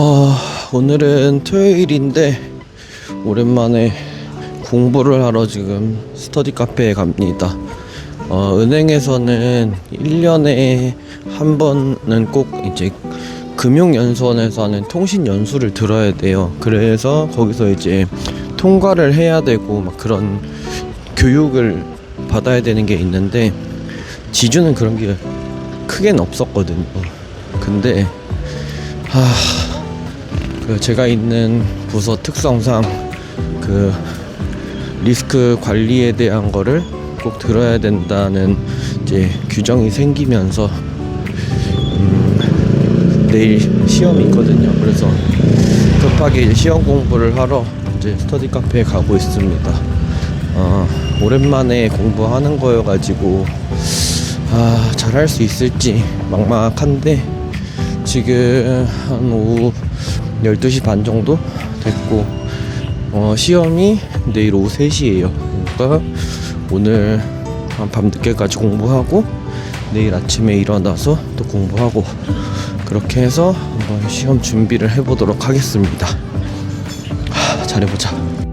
아, 오늘은 토요일인데 오랜만에 공부를 하러 지금 스터디 카페에 갑니다. 어, 은행에서는 1년에 한 번은 꼭 이제 금융연수원에서 하는 통신연수를 들어야 돼요. 그래서 거기서 이제 통과를 해야 되고 막 그런 교육을 받아야 되는 게 있는데 지주는 그런 게 크게는 없었거든요. 근데 하, 그 제가 있는 부서 특성상 그 리스크 관리에 대한 거를 꼭 들어야 된다는 이제 규정이 생기면서 음, 내일 시험이 있거든요. 그래서 급하게 시험 공부를 하러 이제 스터디 카페에 가고 있습니다. 어, 오랜만에 공부하는 거여가지고 아, 잘할 수 있을지 막막한데 지금 한 오후 12시 반 정도 됐고 어, 시험이 내일 오후 3시에요. 그러니까 오늘 한 밤늦게까지 공부하고 내일 아침에 일어나서 또 공부하고 그렇게 해서 한번 시험 준비를 해보도록 하겠습니다. 하, 잘해보자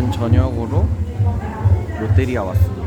이른 저녁으로 롯데리아 왔습니다.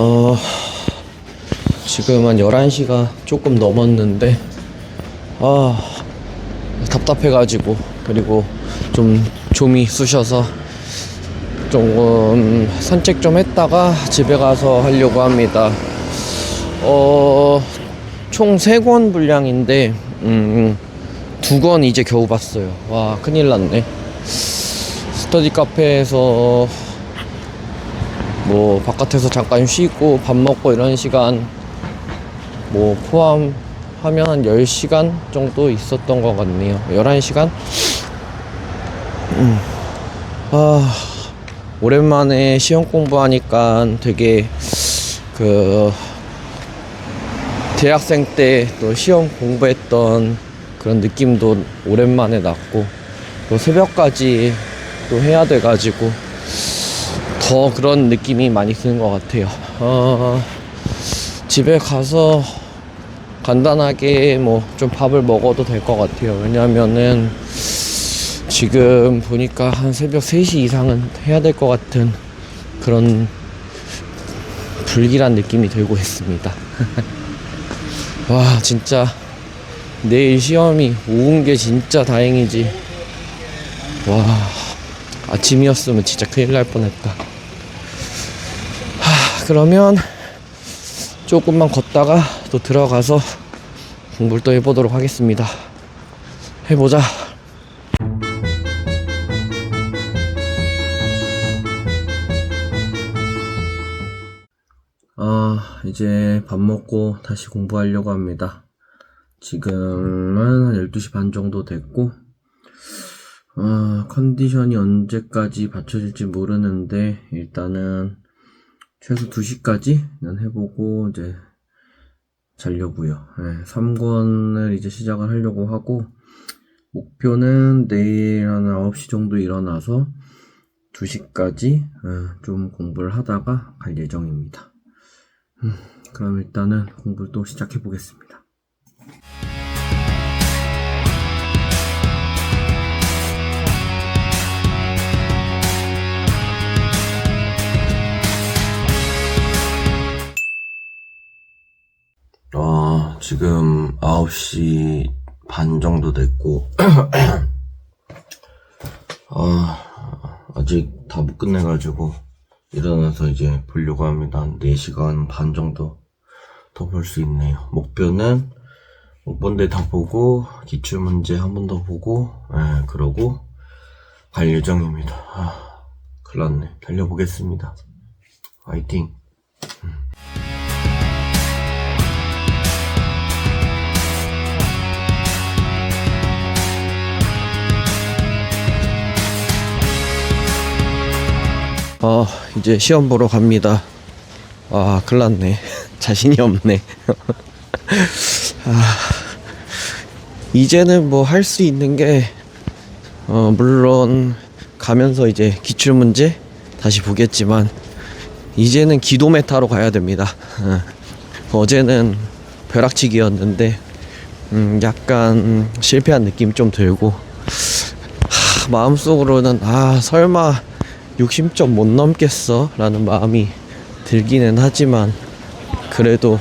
어, 지금 한 11시가 조금 넘었는데, 아, 답답해가지고, 그리고 좀 좀이 쑤셔서 조금 산책 좀 했다가 집에 가서 하려고 합니다. 어, 총 3권 분량인데, 음, 두권 이제 겨우 봤어요. 와, 큰일 났네. 스터디 카페에서 뭐 바깥에서 잠깐 쉬고 밥 먹고 이런 시간 뭐 포함하면 한 10시간 정도 있었던 것 같네요. 11시간? 음. 아, 오랜만에 시험 공부하니까 되게 그 대학생 때 또 시험 공부했던 그런 느낌도 오랜만에 났고 또 새벽까지 또 해야 돼가지고 더 그런 느낌이 많이 드는 것 같아요. 어, 집에 가서 간단하게 뭐 좀 밥을 먹어도 될 것 같아요. 왜냐면은 지금 보니까 한 새벽 3시 이상은 해야 될 것 같은 그런 불길한 느낌이 들고 있습니다. 와, 진짜 내일 시험이 오은 게 진짜 다행이지. 와, 아침이었으면 진짜 큰일 날 뻔했다. 그러면 조금만 걷다가 또 들어가서 공부를 또 해보도록 하겠습니다. 해보자. 아, 이제 밥 먹고 다시 공부하려고 합니다. 지금은 한 12시 반 정도 됐고, 아, 컨디션이 언제까지 받쳐질지 모르는데, 일단은 최소 2시까지는 해보고, 이제 자려고요. 네, 3권을 이제 시작을 하려고 하고, 목표는 내일 한 9시 정도 일어나서 2시까지 어, 좀 공부를 하다가 갈 예정입니다. 음, 그럼 일단은 공부를 또 시작해 보겠습니다. 지금 9시 반 정도 됐고, 아, 아직 다 못 끝내가지고, 일어나서 이제 보려고 합니다. 한 4시간 반 정도 더 볼 수 있네요. 목표는 못 본 데 다 보고, 기출 문제 한 번 더 보고, 예, 그러고 갈 예정입니다. 아, 큰일 났네. 달려보겠습니다. 화이팅! 어, 이제 시험 보러 갑니다. 아, 큰일 났네. 자신이 없네. 아, 이제는 뭐 할 수 있는 게, 어, 물론 가면서 이제 기출문제 다시 보겠지만, 이제는 기도 메타로 가야 됩니다. 어, 어제는 벼락치기였는데, 음, 약간 실패한 느낌 좀 들고, 하, 마음속으로는, 아, 설마 60점 못 넘겠어? 라는 마음이 들기는 하지만, 그래도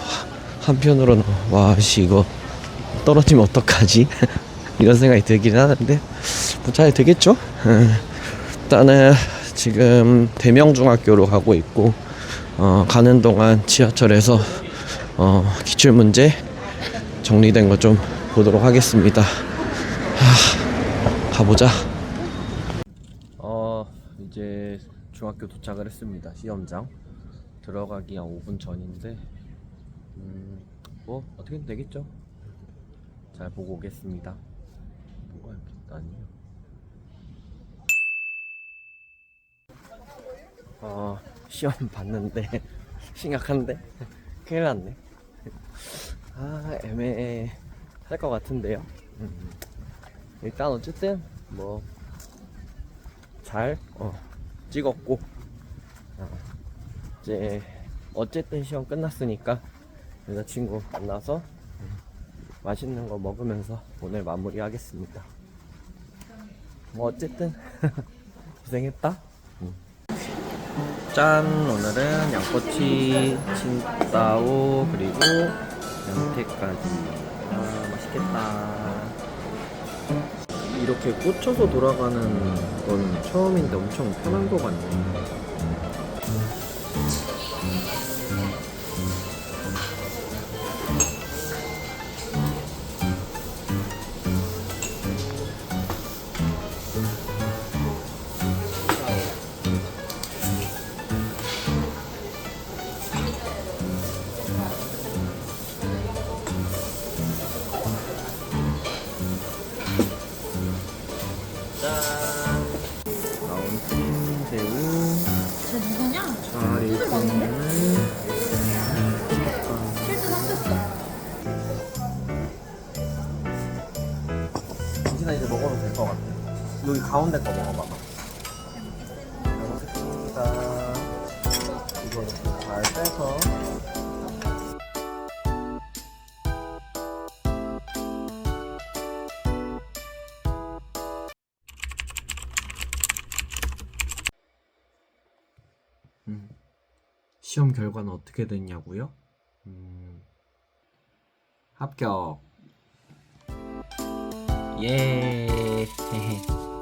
한편으로는, 와, 씨, 이거 떨어지면 어떡하지? 이런 생각이 들긴 하는데, 뭐 잘 되겠죠? 음, 일단은 지금 대명중학교로 가고 있고, 어, 가는 동안 지하철에서 어, 기출 문제 정리된 거 좀 보도록 하겠습니다. 하, 가보자. 어, 이제 중학교 도착을 했습니다. 시험장. 들어가기 한 5분 전인데, 음, 뭐, 어떻게든 되겠죠? 잘 보고 오겠습니다. 뭐가 아니에요. 어, 시험 봤는데, 심각한데? 큰일 났네. 아, 애매할 것 같은데요. 음, 일단 어쨌든, 뭐, 잘, 어, 찍었고, 어, 이제, 어쨌든 시험 끝났으니까, 여자친구 만나서, 음, 맛있는 거 먹으면서 오늘 마무리 하겠습니다. 뭐, 어쨌든, 고생했다. 음. 짠! 오늘은 양꼬치, 칭따오, 그리고 양태까지. 아, 맛있겠다. 이렇게 꽂혀서 돌아가는 건 처음인데 엄청 편한 것 같네. 당신아 이제 먹어도 될 것 같아. 여기 가운데 거 먹어봐봐. 잘 먹겠습니다. 이거 잘 빼서. 음, 시험 결과는 어떻게 됐냐고요? 음, 합격. 예.